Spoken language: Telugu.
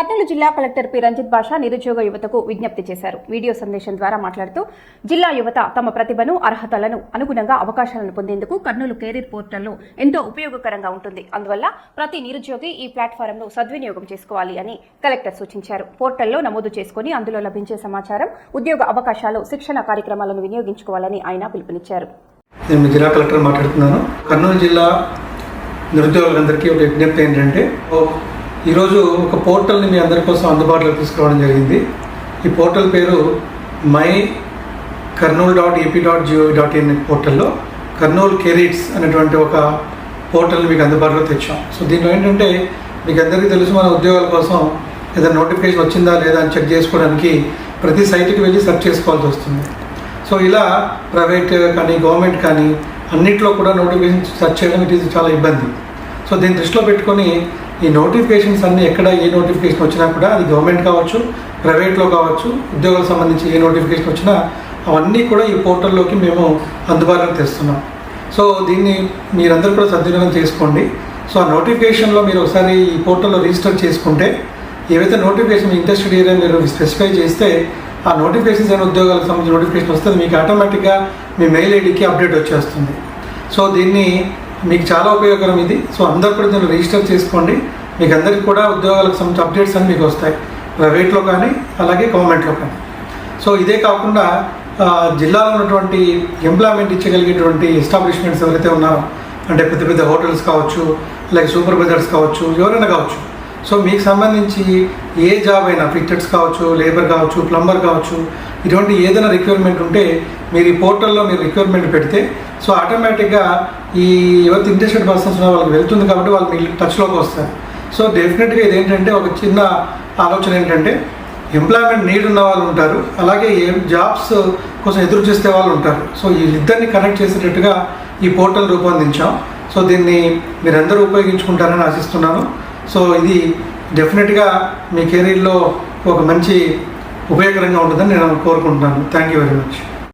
కర్నూలు జిల్లా కలెక్టర్ పి. రంజిత్ బాషా నిరుద్యోగ యువతకు విజ్ఞప్తి చేశారు. వీడియో సందేశం ద్వారా మాట్లాడుతూ జిల్లా యువత తమ ప్రతిభను అర్హతలను అనుగుణంగా అవకాశాలను పొందేందుకు కర్నూలు కెరీర్ పోర్టల్లో ఎంతో ఉపయోగకరంగా ఉంటుంది. అందువల్ల ప్రతి నిరుద్యోగి ఈ ప్లాట్ఫారంను సద్వినియోగం చేసుకోవాలి అని కలెక్టర్ సూచించారు. పోర్టల్లో నమోదు చేసుకుని అందులో లభించే సమాచారం ఉద్యోగ అవకాశాలు శిక్షణ కార్యక్రమాలను వినియోగించుకోవాలని ఆయన పిలుపునిచ్చారు. నేను జిల్లా కలెక్టర్ మాట్లాడుతున్నాను. కర్నూలు జిల్లా నిరుద్యోగులందరికీ ఒక విజ్ఞప్తి ఏంటంటే ఈరోజు ఒక పోర్టల్ని మీ అందరి కోసం అందుబాటులోకి తీసుకురావడం జరిగింది. ఈ పోర్టల్ పేరు my Kurnool dot AP dot G O V dot in పోర్టల్లో. కర్నూలు కెరీట్స్ అనేటువంటి ఒక పోర్టల్ని మీకు అందుబాటులో తెచ్చాం. సో దీంట్లో ఏంటంటే మీకు అందరికీ తెలుసు మన ఉద్యోగాల కోసం ఏదైనా నోటిఫికేషన్ వచ్చిందా లేదా అని చెక్ చేసుకోవడానికి ప్రతి సైట్కి వెళ్ళి సెర్చ్ చేసుకోవాల్సి వస్తుంది. సో ఇలా ప్రైవేట్ కానీ గవర్నమెంట్ కానీ అన్నిట్లో కూడా నోటిఫికేషన్ సెర్చ్ చేయడం ఇట్ ఈజ్ చాలా ఇబ్బంది. సో దీన్ని దృష్టిలో పెట్టుకొని ఈ నోటిఫికేషన్స్ అన్నీ ఎక్కడ ఏ నోటిఫికేషన్ వచ్చినా కూడా అది గవర్నమెంట్ కావచ్చు ప్రైవేట్లో కావచ్చు ఉద్యోగాలకు సంబంధించి ఏ నోటిఫికేషన్ వచ్చినా అవన్నీ కూడా ఈ పోర్టల్లోకి మేము అందుబాటులోకి తెస్తున్నాం. సో దీన్ని మీరందరూ కూడా సద్వినియోగం చేసుకోండి. సో ఆ నోటిఫికేషన్లో మీరు ఒకసారి ఈ పోర్టల్లో రిజిస్టర్ చేసుకుంటే ఏవైతే నోటిఫికేషన్ ఇంట్రెస్టెడ్ ఏరియా మీరు స్పెసిఫై చేస్తే ఆ నోటిఫికేషన్స్ అయిన ఉద్యోగాలకు సంబంధించిన నోటిఫికేషన్ వస్తుంది మీకు ఆటోమేటిక్గా మీ మెయిల్ ఐడికి అప్డేట్ వచ్చేస్తుంది. సో దీన్ని మీకు చాలా ఉపయోగకరం ఇది. సో అందరు కూడా దీన్ని రిజిస్టర్ చేసుకోండి. మీకు అందరికీ కూడా ఉద్యోగాలకు సంబంధించిన అప్డేట్స్ అన్ని మీకు వస్తాయి. ప్రైవేట్లో కానీ అలాగే గవర్నమెంట్లో కానీ. సో ఇదే కాకుండా జిల్లాలో ఉన్నటువంటి ఎంప్లాయ్మెంట్ ఇచ్చగలిగేటువంటి ఎస్టాబ్లిష్మెంట్స్ ఎవరైతే ఉన్నారో అంటే పెద్ద పెద్ద హోటల్స్ కావచ్చు లైక్ సూపర్ బజార్స్ కావచ్చు ఎవరైనా కావచ్చు సో మీకు సంబంధించి ఏ జాబ్ అయినా ఫిట్టర్స్ కావచ్చు లేబర్ కావచ్చు ప్లంబర్ కావచ్చు ఇటువంటి ఏదైనా రిక్వైర్మెంట్ ఉంటే మీరు ఈ పోర్టల్లో మీరు రిక్వైర్మెంట్ పెడితే సో ఆటోమేటిక్గా ఈ ఎవరి ఇంట్రెస్టెడ్ పర్సన్స్ ఉన్న వాళ్ళకి వెళ్తుంది కాబట్టి వాళ్ళు మీ టచ్లోకి వస్తారు. సో డెఫినెట్గా ఇదేంటంటే ఒక చిన్న ఆలోచన ఏంటంటే ఎంప్లాయ్మెంట్ నీడ్ ఉన్న వాళ్ళు ఉంటారు అలాగే ఏం జాబ్స్ కోసం ఎదురు చూస్తే వాళ్ళు ఉంటారు. సో వీళ్ళిద్దరిని కనెక్ట్ చేసేటట్టుగా ఈ పోర్టల్ రూపొందించాం. సో దీన్ని మీరందరూ ఉపయోగించుకుంటారని ఆశిస్తున్నాను. సో ఇది డెఫినెట్గా మీ కెరీర్లో ఒక మంచి ఉపయోగకరంగా ఉంటుందని నేను కోరుకుంటున్నాను. Thank you very much